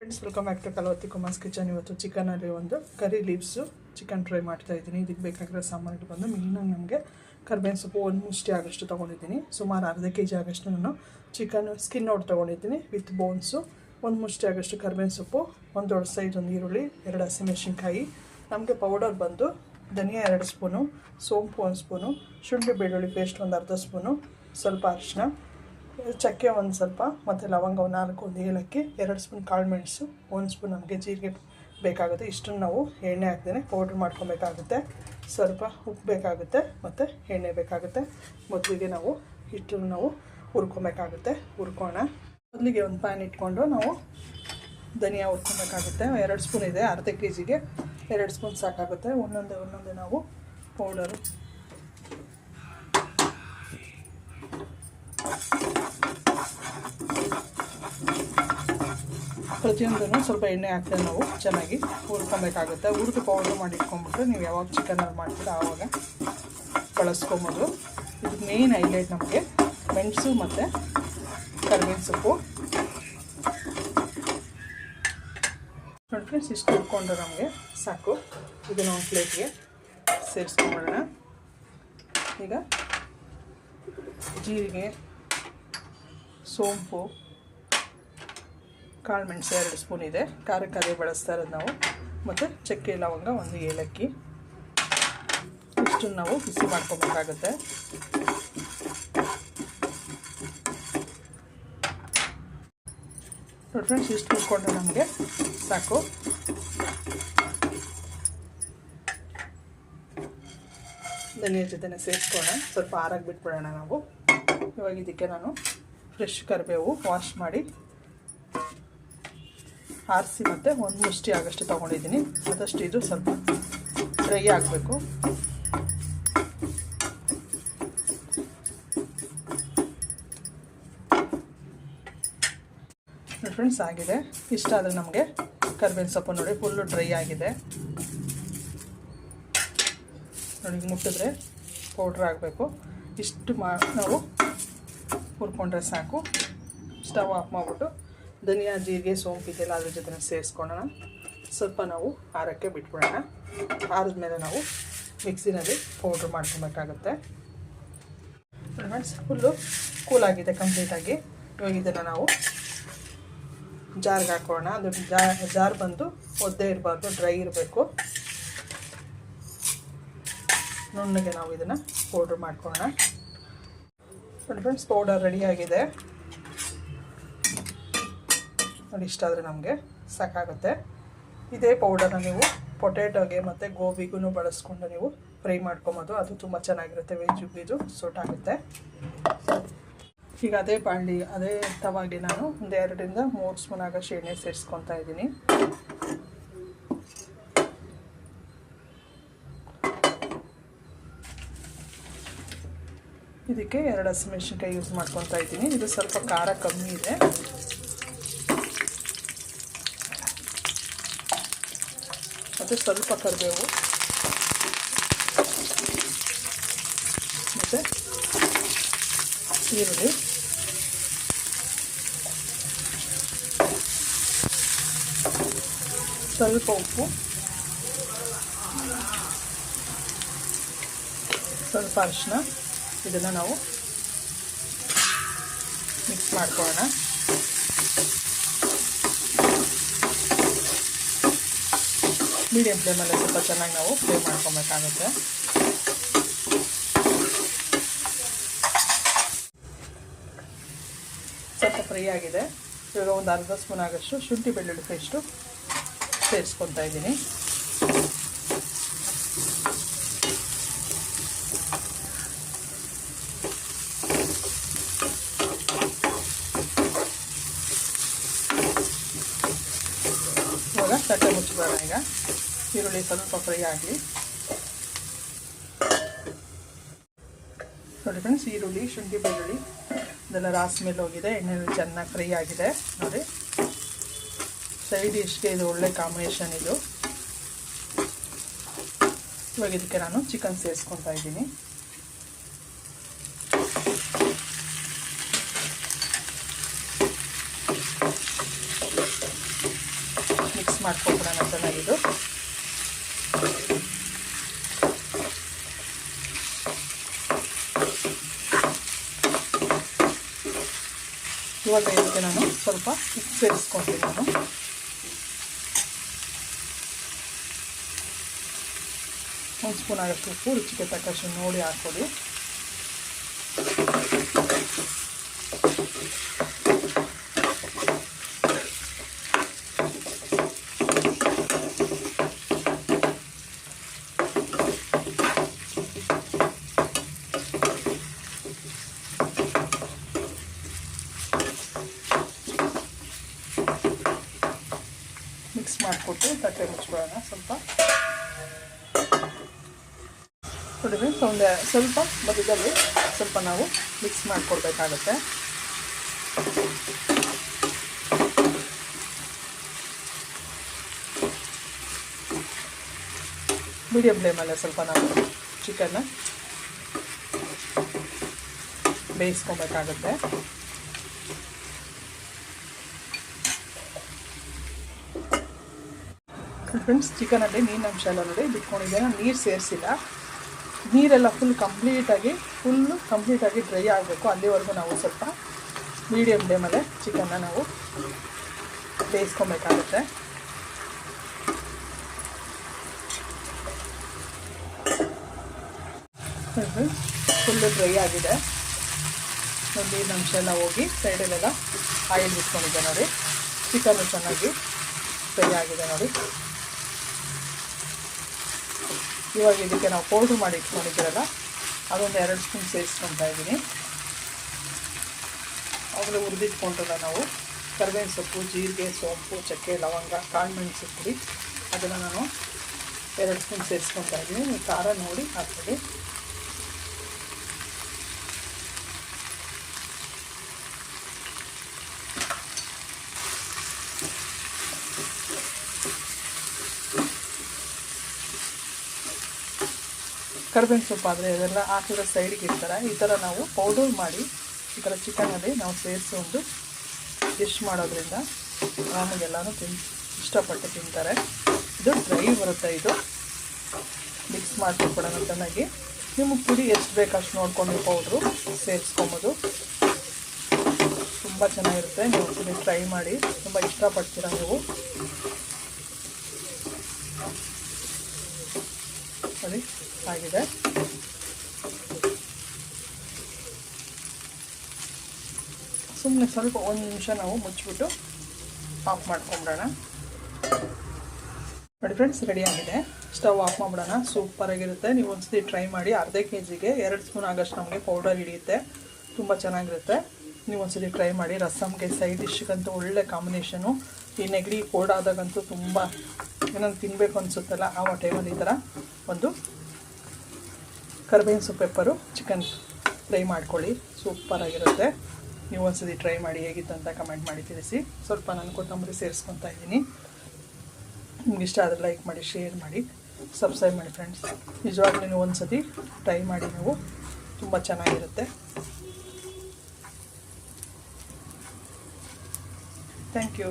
Friends welcome back to Kumar's kitchen ಇವತ್ತು ಚಿಕನಲ್ಲಿ ಒಂದು ಕರಿ ಲೀವ್ಸು ಚಿಕನ್ ಫ್ರೈ ಮಾಡ್ತಾ ಇದ್ದೀನಿ. ಇದಕ್ಕೆ ಬೇಕಾಗಿರೋ ಸಾಮಾನುಗಳು ಬಂದು ಮೇಯ್ನಾಗಿ ನಮಗೆ ಕರ್ಬೇವಿನ ಸೊಪ್ಪು ಒಂದು ಮುಷ್ಟಿ ಆಗೋಷ್ಟು ತೊಗೊಂಡಿದ್ದೀನಿ. ಸುಮಾರು ಅರ್ಧ ಕೆ ಜಿ ಆಗೋಷ್ಟು ನಾನು ಚಿಕನ್ ಸ್ಕಿನ್ ಔಟ್ ತೊಗೊಂಡಿದ್ದೀನಿ ವಿತ್ ಬೋನ್ಸು ಒಂದು ಮುಷ್ಟಿ ಆಗೋಷ್ಟು ಕರ್ಬೇವಿನ ಸೊಪ್ಪು, ಒಂದು ದೊಡ್ಡ ಸೈಜ್ ಒಂದು ಈರುಳ್ಳಿ, ಎರಡು ಹಸಿಮೆಣಸಿನ್ಕಾಯಿ, ನಮಗೆ ಪೌಡರ್ ಬಂದು ಧನಿಯಾ ಎರಡು ಸ್ಪೂನು ಸೋಂಪು ಒಂದು ಸ್ಪೂನು ಶುಂಠಿ ಬೆಳ್ಳುಳ್ಳಿ ಪೇಸ್ಟ್ ಒಂದು ಅರ್ಧ ಸ್ಪೂನು ಸ್ವಲ್ಪ ಅರಿಶಿನ ಚಕ್ಕೆ ಒಂದು ಸ್ವಲ್ಪ, ಮತ್ತು ಲವಂಗ ನಾಲ್ಕು, ಒಂದು ಏಲಕ್ಕಿ, ಎರಡು ಸ್ಪೂನ್ ಕಾಳು ಮೆಣಸು, ಒಂದು ಸ್ಪೂನ್ ನಮಗೆ ಜೀರಿಗೆ ಬೇಕಾಗುತ್ತೆ. ಇಷ್ಟನ್ನು ನಾವು ಎಣ್ಣೆ ಹಾಕ್ತೇನೆ ಪೌಡ್ರ್ ಮಾಡ್ಕೊಬೇಕಾಗುತ್ತೆ. ಸ್ವಲ್ಪ ಉಪ್ಪು ಬೇಕಾಗುತ್ತೆ, ಮತ್ತು ಎಣ್ಣೆ ಬೇಕಾಗುತ್ತೆ. ಮೊದಲಿಗೆ ನಾವು ಹಿಟ್ಟನ್ನು ನಾವು ಹುರ್ಕೊಬೇಕಾಗುತ್ತೆ. ಹುರ್ಕೋಣ. ಮೊದಲಿಗೆ ಒಂದು ಪ್ಯಾನ್ ಇಟ್ಕೊಂಡು ನಾವು ಧನಿಯಾ ಹುರ್ಕೊಬೇಕಾಗುತ್ತೆ. ಎರಡು ಸ್ಪೂನ್ ಇದೆ, ಅರ್ಧ ಕೆ ಜಿಗೆ ಎರಡು ಸ್ಪೂನ್ ಸಾಕಾಗುತ್ತೆ. ಒಂದೊಂದೇ ಒಂದೊಂದೇ ನಾವು ಪೌಡರು ಪ್ರತಿಯೊಂದನ್ನು ಸ್ವಲ್ಪ ಎಣ್ಣೆ ಹಾಕ್ತೇವೆ ನಾವು. ಚೆನ್ನಾಗಿ ಹುರ್ಕೊಬೇಕಾಗುತ್ತೆ. ಹುರಿದು ಪೌಡ್ರ್ ಮಾಡಿ ಇಟ್ಕೊಂಡ್ಬಿಟ್ರೆ ನೀವು ಯಾವಾಗ ಚಿಕನಲ್ಲಿ ಮಾಡ್ತೀರ ಆವಾಗ ಬಳಸ್ಕೊಬೋದು ಇದು ಮೇನ್ ಹೈಲೈಟ್ ನಮಗೆ ಮೆಣಸು ಮತ್ತು ಕರಿಬೇವಿನ ಸೊಪ್ಪು. ನೋಡಿ ಫ್ರೆಂಡ್ಸ್ ಇಷ್ಟು ಹುಡ್ಕೊಂಡು ನಮಗೆ ಸಾಕು. ಇದನ್ನು ಒಂದು ಪ್ಲೇಟ್ಗೆ ಸೇರಿಸ್ಕೊಂಬಿಡೋಣ ಈಗ ಜೀರಿಗೆ, ಸೋಂಪು ಕಾಳು ಮೆಣಸು ಎರಡು ಸ್ಪೂನ್ ಇದೆ. ಖಾರಕ್ಕೆ ಅದೇ ಬಳಸ್ತಾ ಇರೋದು ನಾವು. ಮತ್ತು ಚಕ್ಕೆ ಲವಂಗ ಒಂದು ಏಲಕ್ಕಿ. ಇಷ್ಟನ್ನು ನಾವು ಬಿಸಿ ಮಾಡ್ಕೊಬೇಕಾಗುತ್ತೆ. ನೋಡಿ ಫ್ರೆಂಡ್ಸ್ ಇಷ್ಟು ಹುಡ್ಕೊಂಡ್ರೆ ನಮಗೆ ಸಾಕು. ಧನಿಯ ಜೊತೆನೆ ಸೇರಿಸ್ಕೋಣ ಸ್ವಲ್ಪ ಆರಾಗಿ ಬಿಟ್ಬಿಡೋಣ ನಾವು. ಇವಾಗ ಇದಕ್ಕೆ ನಾನು ಫ್ರೆಶ್ ಕರಿಬೇವು ವಾಶ್ ಮಾಡಿ ಆರಿಸಿ ಮತ್ತು ಒಂದು ಮುಷ್ಟಿ ಆಗಷ್ಟು ತೊಗೊಂಡಿದ್ದೀನಿ. ಅದಷ್ಟು ಇದು ಸ್ವಲ್ಪ ಡ್ರೈ ಆಗಬೇಕು. ಫ್ರೆಂಡ್ಸ್, ಆಗಿದೆ. ಇಷ್ಟ ಆದರೆ ನಮಗೆ ಕರ್ಬೇವಿನ ಸೊಪ್ಪು ನೋಡಿ ಫುಲ್ಲು ಡ್ರೈ ಆಗಿದೆ. ನೋಡಿ ಮುಟ್ಟಿದ್ರೆ ಪೌಡ್ರ್ ಆಗಬೇಕು. ಇಷ್ಟು ಮಾ ನಾವು ಹುರ್ಕೊಂಡ್ರೆ ಸಾಕು. ಸ್ಟವ್ ಆಫ್ ಮಾಡಿಬಿಟ್ಟು ಧನಿಯಾ, ಜೀರಿಗೆ, ಸೋಂಪು ಇದೆಲ್ಲ ಅದ್ರ ಜೊತೆ ಸೇರಿಸ್ಕೊಳ್ಳೋಣ ಸ್ವಲ್ಪ ನಾವು ಆರಕ್ಕೆ ಬಿಟ್ಬಿಡೋಣ. ಆರಿದ್ಮೇಲೆ ನಾವು ಮಿಕ್ಸಿನಲ್ಲಿ ಪೌಡ್ರ್ ಮಾಡ್ಕೊಬೇಕಾಗುತ್ತೆ. ಫ್ರೆಂಡ್ಸ್ ಫುಲ್ಲು ಕೂಲಾಗಿದೆ ಕಂಪ್ಲೀಟಾಗಿ ಇವಾಗ ಇದನ್ನು ನಾವು ಜಾರ್ಗೆ ಹಾಕೋಣ ಅದು ಜಾರ್ ಬಂದು ಒದ್ದೆ ಇರಬಾರ್ದು, ಡ್ರೈ ಇರಬೇಕು. ನುಣ್ಣಗೆ ನಾವು ಇದನ್ನು ಪೌಡ್ರ್ ಮಾಡ್ಕೊಳ್ಳೋಣ. ಫ್ರೆಂಡ್ಸ್ ಪೌಡರ್ ರೆಡಿಯಾಗಿದೆ ನೋಡಿ ಇಷ್ಟ ಆದರೆ ನಮಗೆ ಸಾಕಾಗುತ್ತೆ. ಇದೇ ಪೌಡರ್ನ ನೀವು ಪೊಟ್ಯಾಟೋಗೆ ಮತ್ತು ಗೋಬಿಗೂ ಬಳಸ್ಕೊಂಡು ನೀವು ಫ್ರೈ ಮಾಡ್ಕೊಬೋದು. ಅದು ತುಂಬ ಚೆನ್ನಾಗಿರುತ್ತೆ, ವೆಜ್ ಬೀಜು ಸೂಟ್ ಆಗುತ್ತೆ. ಈಗ ಅದೇ ಬಾಣಲಿ ಅದೇ ತವಾಗೆ ನಾನು ಒಂದು ಎರಡರಿಂದ ಮೂರು ಸ್ಪೂನ್ ಆಗೋಷ್ಟು ಎಣ್ಣೆ ಸೇರಿಸ್ಕೊತಾ ಇದ್ದೀನಿ. ಇದಕ್ಕೆ ಎರಡು ಹಸಿಮೆಣ್ಸಿನ್ಕಾಯಿ ಯೂಸ್ ಮಾಡ್ಕೊತಾ ಇದ್ದೀನಿ. ಇದು ಸ್ವಲ್ಪ ಖಾರ ಕಮ್ಮಿ ಇದೆ. ಮತ್ತು ಸ್ವಲ್ಪ ಕರಿಬೇವು. ಮತ್ತು ಈರುಳ್ಳಿ. ಸ್ವಲ್ಪ ಉಪ್ಪು. ಸ್ವಲ್ಪ ಅರಿಶಿನ ಇದನ್ನು ನಾವು ಮಿಕ್ಸ್ ಮಾಡ್ಕೊಳ್ಳೋಣ. ಮೀಡಿಯಮ್ ಫ್ಲೇಮಲ್ಲಿ ಸ್ವಲ್ಪ ಚೆನ್ನಾಗಿ ನಾವು ಫ್ರೈ ಮಾಡ್ಕೊಬೇಕಾಗುತ್ತೆ. ಸ್ವಲ್ಪ ಫ್ರೈ ಆಗಿದೆ. ಇವಾಗ ಒಂದು ಅರ್ಧ ಸ್ಪೂನ್ ಆಗೋಷ್ಟು ಶುಂಠಿ ಬೆಳ್ಳುಳ್ಳಿ ಪೇಸ್ಟು ಸೇರಿಸ್ಕೊತಾ ಇದ್ದೀನಿ. ಇವಾಗ ತಟ್ಟೆ ಮುಚ್ಚಬೇಡ ಈಗ. ಈರುಳ್ಳಿ ಸ್ವಲ್ಪ ಫ್ರೈ ಆಗಲಿ ನೋಡಿ ಫ್ರೆಂಡ್ಸ್ ಈರುಳ್ಳಿ, ಶುಂಠಿ ಬೆಳ್ಳುಳ್ಳಿ, ಇದೆಲ್ಲ ರಾಸ್ ಮೇಲೆ ಹೋಗಿದೆ ಎಣ್ಣೆಯಲ್ಲಿ ಚೆನ್ನಾಗಿ ಫ್ರೈ ಆಗಿದೆ. ನೋಡಿ. ಸೈಡ್ ಇಷ್ಟೇ ಇದು ಒಳ್ಳೆ ಕಾಂಬಿನೇಷನ್ ಇದು. ಇವಾಗ ಇದಕ್ಕೆ ನಾನು ಚಿಕನ್ ಸೇರಿಸ್ಕೊತಾ ಇದ್ದೀನಿ. ಮಿಕ್ಸ್ ಮಾಡ್ಕೊಬಿಡೋಣ ಚೆನ್ನಾಗಿದು ಇವಾಗ ಇದಕ್ಕೆ ನಾನು ಸ್ವಲ್ಪ ಉಪ್ಪು ಸೇರಿಸ್ಕೊತೀನಿ ನಾನು. ಒಂದು ಸ್ಪೂನ್ ಆಗೋಷ್ಟು ಉಪ್ಪು, ರುಚಿಗೆ ತಕ್ಕಷ್ಟು ನೋಡಿ ಹಾಕ್ಕೊಡಿ ಮಾಡಿಕೊಟ್ಟು ತಟ್ಟೆ ಮುಚ್ಕೊಳ್ಳೋಣ ಸ್ವಲ್ಪ. ನೋಡಿದ್ರೆ? ಒಂದು ಸ್ವಲ್ಪ ಮಧ್ಯದಲ್ಲಿ ಸ್ವಲ್ಪ ನಾವು ಮಿಕ್ಸ್ ಮಾಡ್ಕೊಡ್ಬೇಕಾಗುತ್ತೆ. ಮೀಡಿಯಮ್ ಫ್ಲೇಮಲ್ಲೇ ಸ್ವಲ್ಪ ನಾವು ಚಿಕನ್ನ ಬೇಯಿಸ್ಕೊಬೇಕಾಗತ್ತೆ. ಫ್ರೆಂಡ್ಸ್ ಚಿಕನಲ್ಲಿ ನೀರಿನಂಶ ಎಲ್ಲ ನೋಡಿ ಬಿಟ್ಕೊಂಡಿದ್ದೆ ನಾನು ನೀರು ಸೇರಿಸಿಲ್ಲ. ನೀರೆಲ್ಲ ಫುಲ್ ಕಂಪ್ಲೀಟಾಗಿ ಫುಲ್ಲು ಕಂಪ್ಲೀಟಾಗಿ ಡ್ರೈ ಆಗಬೇಕು. ಅಲ್ಲಿವರೆಗೂ ನಾವು ಸ್ವಲ್ಪ ಮೀಡಿಯಮ್ ಫ್ಲೇಮಲ್ಲೇ ಚಿಕನ್ನ ನಾವು ಬೇಯಿಸ್ಕೊಬೇಕಾಗುತ್ತೆ. ಫುಲ್ಲು ಡ್ರೈ ಆಗಿದೆ. ಒಂದು ನೀರಿನಂಶ ಎಲ್ಲ ಹೋಗಿ ಸೈಡಲ್ಲೆಲ್ಲ ಆಯಿಲ್ ಬಿಟ್ಕೊಂಡಿದ್ದೆ ನೋಡಿ. ಚಿಕನ್ನು ಚೆನ್ನಾಗಿ ಫ್ರೈ ಆಗಿದೆ ನೋಡಿ. ಇವಾಗ ಇದಕ್ಕೆ ನಾವು ಪೌಡ್ರ್ ಮಾಡಿ ಇಟ್ಕೊಂಡಿದ್ದೀರಲ್ಲ, ಅದೊಂದು ಎರಡು ಸ್ಪೂನ್ ಸೇರಿಸ್ಕೊತಾ ಇದ್ದೀನಿ. ಆಮೇಲೆ ಹುರಿದಿಟ್ಕೊಂಡ್ರಲ್ಲ ನಾವು ಕರಿಬೇವಿನ ಸೊಪ್ಪು, ಜೀರಿಗೆ, ಸೋಂಪು, ಚಕ್ಕೆ, ಲವಂಗ, ಕಾಳುಮೆಣಸು ಪುಡಿ, ಅದನ್ನು ನಾನು ಎರಡು ಸ್ಪೂನ್ ಸೇರಿಸ್ಕೊತಾ ಇದ್ದೀನಿ. ಖಾರ ನೋಡಿ ಹಾಕ್ತೀವಿ ಕರ್ಬೇವಿನ ಸೊಪ್ಪು ಆದರೆ ಇದೆಲ್ಲ ಹಾಕಿರೋ ಸೈಡಿಗೆ ಇರ್ತಾರೆ? ಈ ಥರ ನಾವು ಪೌಡರ್ ಮಾಡಿ ಈ ಥರ ಚಿಕನಲ್ಲಿ ನಾವು ಸೇರಿಸ್ಕೊಂಡು ಡಿಶ್ ಮಾಡೋದ್ರಿಂದ ಆಮೇಲೆಲ್ಲನೂ ತಿನ್, ಇಷ್ಟಪಟ್ಟು ತಿಂತಾರೆ. ಇದು ಡ್ರೈ ಬರುತ್ತೆ ಇದು. ಮಿಕ್ಸ್ ಮಾಡ್ಕೊಬಿಡೋಣ ಚೆನ್ನಾಗಿ. ನಿಮ್ಮ ಪುಡಿ ಎಷ್ಟು ಬೇಕು ಅಷ್ಟು ನೋಡ್ಕೊಂಡು ಪೌಡ್ರು ಸೇರಿಸ್ಕೊಬೋದು. ತುಂಬ ಚೆನ್ನಾಗಿರುತ್ತೆ. ನೀವು ಪುಡಿ ಟ್ರೈ ಮಾಡಿ. ತುಂಬ ಇಷ್ಟಪಡ್ತೀರ ನೀವು? ನೋಡಿ ಆಗಿದೆ. ಸುಮ್ಮನೆ ಸ್ವಲ್ಪ ಒಂದು ನಿಮಿಷ ನಾವು ಮುಚ್ಚಿಬಿಟ್ಟು ಆಫ್ ಮಾಡ್ಕೊಂಬಿಡೋಣ. ನೋಡಿ ಫ್ರೆಂಡ್ಸ್ ರೆಡಿ ಆಗಿದೆ. ಸ್ಟವ್ ಆಫ್ ಮಾಡಿಬಿಡೋಣ. ಸೂಪರಾಗಿರುತ್ತೆ ನೀವು ಒಂದ್ಸತಿ ಟ್ರೈ ಮಾಡಿ ಅರ್ಧ ಕೆ ಜಿಗೆ ಎರಡು ಸ್ಪೂನ್ ಆಗೋಷ್ಟು ನಮಗೆ ಪೌಡರ್ ಹಿಡಿಯುತ್ತೆ. ತುಂಬ ಚೆನ್ನಾಗಿರುತ್ತೆ. ನೀವು ಒಂದ್ಸತಿ ಟ್ರೈ ಮಾಡಿ. ರಸಮ್ಗೆ ಸೈಡ್ ಡಿಶ್ಗಂತೂ ಒಳ್ಳೆ ಕಾಂಬಿನೇಷನು ಈ ನೆಗಡಿ ಕೋಲ್ಡ್ ಆದಾಗಂತೂ ತುಂಬ ಏನೋ ತಿನ್ನಬೇಕು ಅನಿಸುತ್ತಲ್ಲ, ಆ ಟೈಮಲ್ಲಿ ಈ ಥರ ಒಂದು ಕರ್ಬೇವಿನ ಸೊಪ್ಪು ಪೆಪ್ಪರು ಚಿಕನ್ ಫ್ರೈ ಮಾಡ್ಕೊಳ್ಳಿ. ಸೂಪರಾಗಿರುತ್ತೆ ನೀವು ಒಂದ್ಸತಿ ಟ್ರೈ ಮಾಡಿ ಹೇಗಿತ್ತು ಅಂತ ಕಮೆಂಟ್ ಮಾಡಿ ತಿಳಿಸಿ. ಸ್ವಲ್ಪ ನಾನು ಕೊತ್ತಂಬರಿ ಸೇರಿಸ್ಕೊತಾ ಇದ್ದೀನಿ. ನಿಮ್ಗೆ ಇಷ್ಟ ಆದರೆ ಲೈಕ್ ಮಾಡಿ ಶೇರ್ ಮಾಡಿ ಸಬ್ಸ್ಕ್ರೈಬ್ ಮಾಡಿ ಫ್ರೆಂಡ್ಸ್ ನಿಜವಾಗ್ಲೂ ನೀವು ಒಂದು ಸತಿ ಟ್ರೈ ಮಾಡಿ ನೀವು. ತುಂಬ ಚೆನ್ನಾಗಿರುತ್ತೆ. Thank you